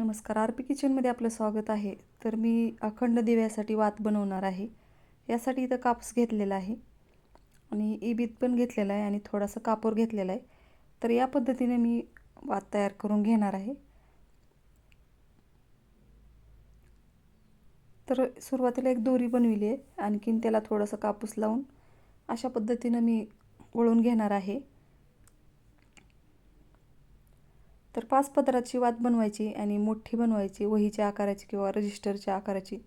नमस्कार. R P किचनमध्ये आपलं स्वागत आहे. तर मी अखंड दिव्यासाठी वात बनवणार आहे. यासाठी इथं कापूस घेतलेला आहे. आणि इबीत पण घेतलेला आहे आणि थोडासा कापूर घेतलेला आहे. तर या पद्धतीने मी वात तयार करून घेणार आहे. तर सुरुवातीला एक दोरी बनविली आहे. आणखीन त्याला थोडंसं कापूस लावून अशा पद्धतीनं मी वळून घेणार आहे. तर पाच पदराची वात बनवायची आणि मोठी बनवायची वहीच्या आकाराची किंवा रजिस्टरच्या आकाराची.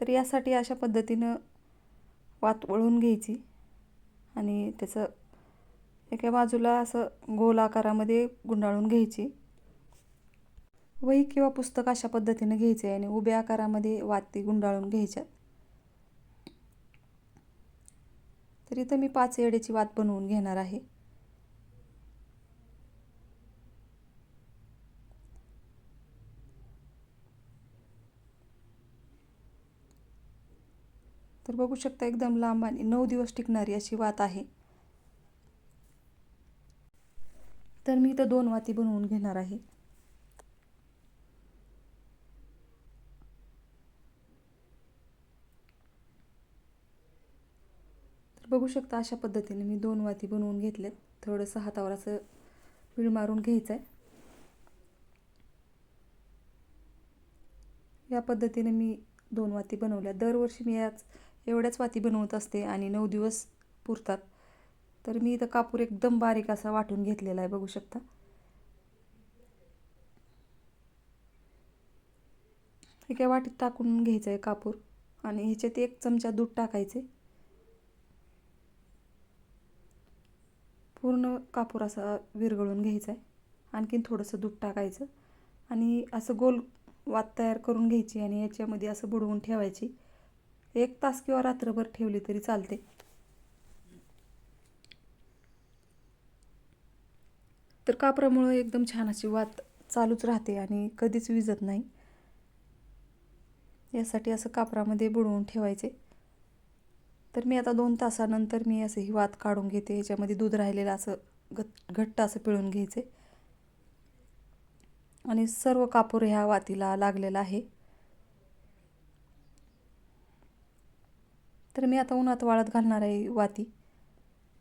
तर यासाठी अशा पद्धतीनं वात वळून घ्यायची आणि त्याचं एका बाजूला असं गोल आकारामध्ये गुंडाळून घ्यायची. वही किंवा पुस्तक अशा पद्धतीनं घ्यायचे आहे आणि उभ्या आकारामध्ये वाती गुंडाळून घ्यायच्या तर इथं मी पाच येड्याची वात बनवून घेणार आहे. तर बघू शकता एकदम लांब आणि नऊ दिवस टिकणारी अशी वात आहे. तर मी इथं दोन वाती बनवून घेणार आहे. तर बघू शकता अशा पद्धतीने मी दोन वाती बनवून घेतल्यात थोडंसं हातावर असं पीळ मारून घ्यायचं आहे या पद्धतीने मी दोन वाती बनवल्या. दरवर्षी मी याच एवढ्याच वाती बनवत असते आणि नऊ दिवस पुरतात. तर मी इथं कापूर एकदम बारीक असा वाटून घेतलेला आहे बघू शकता. एका वाटीत टाकून घ्यायचं आहे कापूर. आणि ह्याच्यात एक चमचा दूध टाकायचे पूर्ण कापूर असा विरघळून घ्यायचा आहे आणखीन थोडंसं दूध टाकायचं. आणि असं गोल वात तयार करून घ्यायची आणि याच्यामध्ये असं बुडवून ठेवायची. एक तास किंवा रात्रभर ठेवली तरी चालते. तर कापरामुळं एकदम छान अशी वात चालूच राहते आणि कधीच विजत नाही. यासाठी असं कापरामध्ये बुडवून ठेवायचे. तर मी आता दोन तासानंतर मी असं ही वात काढून घेते ह्याच्यामध्ये दूध राहिलेलं असं घट घट्ट असं पिळून घ्यायचे. आणि सर्व कापूर ह्या वातीला लागलेला आहे. तर मी आता उन्हात वाळत घालणार आहे वाती.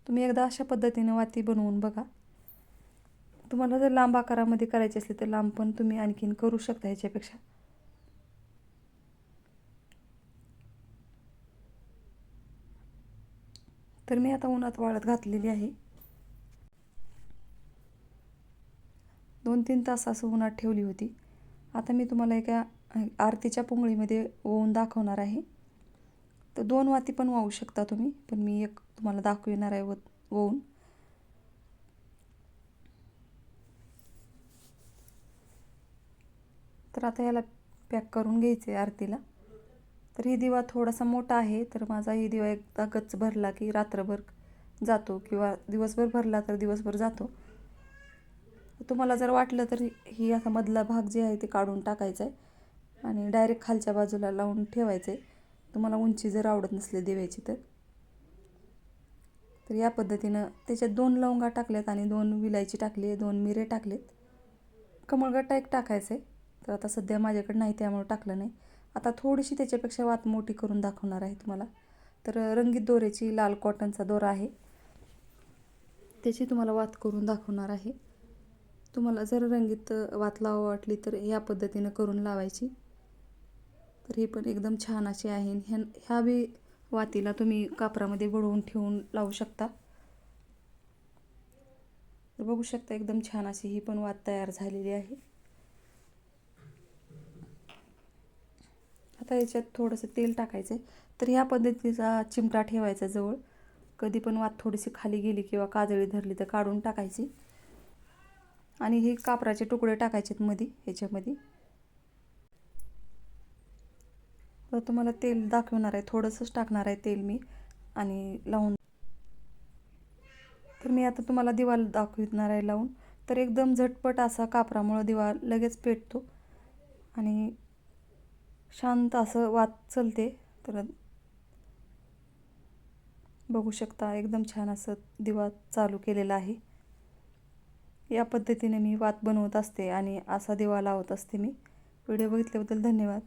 तुम्ही एकदा अशा पद्धतीने वाती बनवून बघा. तुम्हाला जर लांब आकारामध्ये करायची असली तर लांब पण तुम्ही आणखीन करू शकता ह्याच्यापेक्षा. तर मी आता उन्हात वाळत घातलेली आहे. दोन तीन तास असं उन्हात ठेवली होती. आता मी तुम्हाला एका आरतीच्या पुंगळीमध्ये ओवून दाखवणार आहे. तर दोन वाती पण वाहू शकता तुम्ही पण मी एक तुम्हाला दाखविणार आहे वाहून. तर आता याला पॅक करून घ्यायचे आरतीला. तर ही दिवा थोडासा मोठा आहे तर माझा ही दिवा एकदा गच्च भरला की रात्रभर जातो किंवा दिवसभर भरला तर दिवसभर जातो. तुम्हाला जर वाटलं तर ही असा मधला भाग जे आहे ते काढून टाकायचा आहे आणि डायरेक्ट खालच्या बाजूला लावून ठेवायचं आहे तुम्हाला उंची जर आवडत नसली देवायची तर. तर या पद्धतीनं त्याच्यात दोन लवंगा टाकल्यात आणि दोन विलायची टाकली दोन मिरे टाकलेत. कमळगट्टा एक टाकायचं आहे तर आता सध्या माझ्याकडे नाही त्यामुळे टाकलं नाही. आता थोडीशी त्याच्यापेक्षा वात मोठी करून दाखवणार आहे तुम्हाला. तर रंगीत दोऱ्याची लाल कॉटनचा दोरा आहे. त्याची तुम्हाला वात करून दाखवणार आहे. तुम्हाला जर रंगीत वात लावा वाटली तर या पद्धतीनं करून लावायची. तर ही पण एकदम छान अशी आहे. ह्या ह्या बी वातीला तुम्ही कापरामध्ये बुडवून ठेवून लावू शकता. तर बघू शकता एकदम छान अशी ही पण वात तयार झालेली आहे. आता याच्यात थोडंसं तेल टाकायचं आहे तर ह्या पद्धतीचा चिमटा ठेवायचा जवळ. कधी पण वात थोडीशी खाली गेली किंवा काजळी धरली तर काढून टाकायची. आणि हे कापराचे तुकडे टाकायचेत मध्ये ह्याच्यामध्ये तर तुम्हाला तेल दाखवणार आहे. थोडंसंच टाकणार आहे तेल मी आणि लावून. तर मी आता तुम्हाला दिवा दाखवणार आहे लावून. तर एकदम झटपट असा कापरामुळं दिवा लगेच पेटतो आणि शांत असं वात चलते. तर बघू शकता एकदम छान असं दिवा चालू केलेला आहे. या पद्धतीने मी वात बनवत असते आणि असा दिवा लावत असते मी. व्हिडिओ बघितल्याबद्दल धन्यवाद.